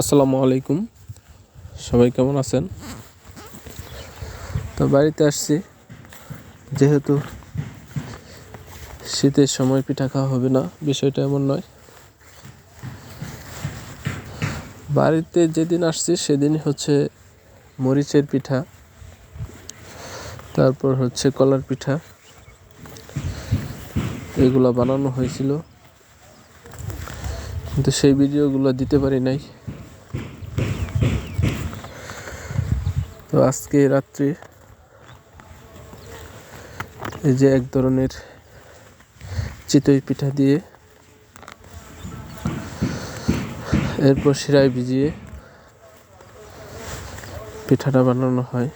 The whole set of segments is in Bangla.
আসসালামু আলাইকুম। সবাই কেমন আছেন? তো বাড়িতে আসছি। যেহেতু শীতের সময় পিঠা খাওয়া হবে না, বিষয়টা এমন নয়। বাড়িতে যেদিন আসছি সেদিন হচ্ছে মরিচের পিঠা, তারপর হচ্ছে কলার পিঠা। এগুলো বানানো হয়েছিল। কিন্তু সেই ভিডিওগুলো দিতে পারি নাই। তো আজকে রাত্রে এই যে এক ধরনের চিতই পিঠা দিয়ে এরপর শিরায় ভিজিয়ে পিঠাটা বানানো হয়।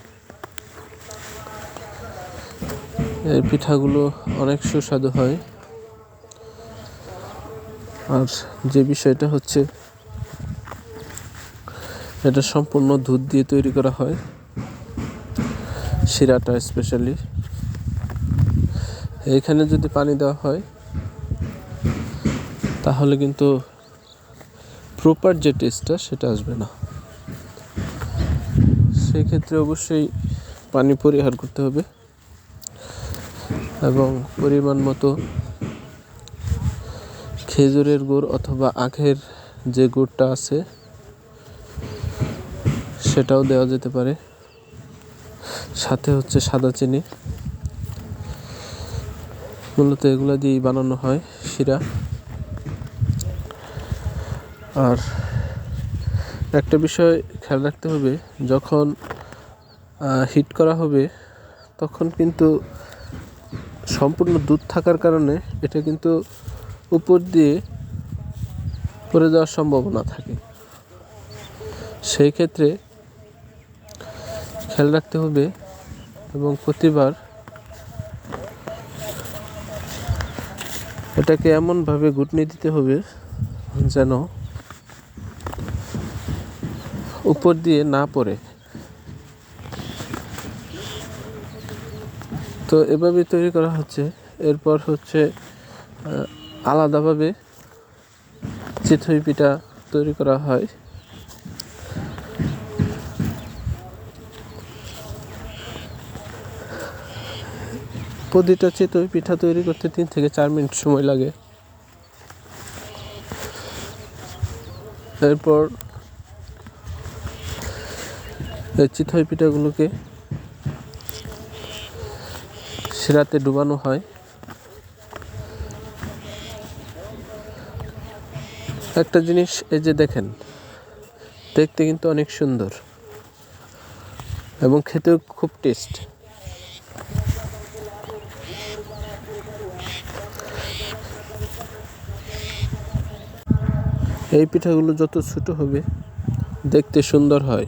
এই পিঠাগুলো অনেক সুস্বাদু হয়। আর যে বিষয়টা হচ্ছে, এটা সম্পূর্ণ দুধ দিয়ে তৈরি করা হয়। শিরাটা স্পেশালি এইখানে যদি পানি দেওয়া হয়, তাহলে কিন্তু প্রপার যে টেস্টটা সেটা আসবে না। সেই ক্ষেত্রে অবশ্যই পানি পরিহার করতে হবে এবং পরিমাণ মতো খেজুরের গুড় অথবা আখের যে গুড়টা আছে, সেটাও দেওয়া যেতে পারে। সাথে হচ্ছে সাদা চিনি। মূলত এগুলো দিয়েই বানানো হয় শিরা। আর একটা বিষয় খেয়াল রাখতে হবে, যখন হিট করা হবে, তখন কিন্তু সম্পূর্ণ দুধ থাকার কারণে এটা কিন্তু উপর দিয়ে পড়ে যাওয়ার সম্ভাবনা থাকে। সেই ক্ষেত্রে খেয়াল রাখতে হবে এবং প্রতিবার এটাকে এমনভাবে গুটনি দিতে হবে যেন উপর দিয়ে না পড়ে। তো এভাবে তৈরি করা হচ্ছে। এরপর হচ্ছে আলাদাভাবে চিতই পিঠা তৈরি করা হয়। প্রতিটা চিতই পিঠা তৈরি করতে তিন থেকে চার মিনিট সময় লাগে। এরপর চিতই পিঠাগুলোকে শিরাতে ডুবানো হয়। একটা জিনিস এই যে দেখেন, দেখতে কিন্তু অনেক সুন্দর এবং খেতেও খুব টেস্ট। এই পিঠাগুলো যত ছোট হবে দেখতে সুন্দর হয়।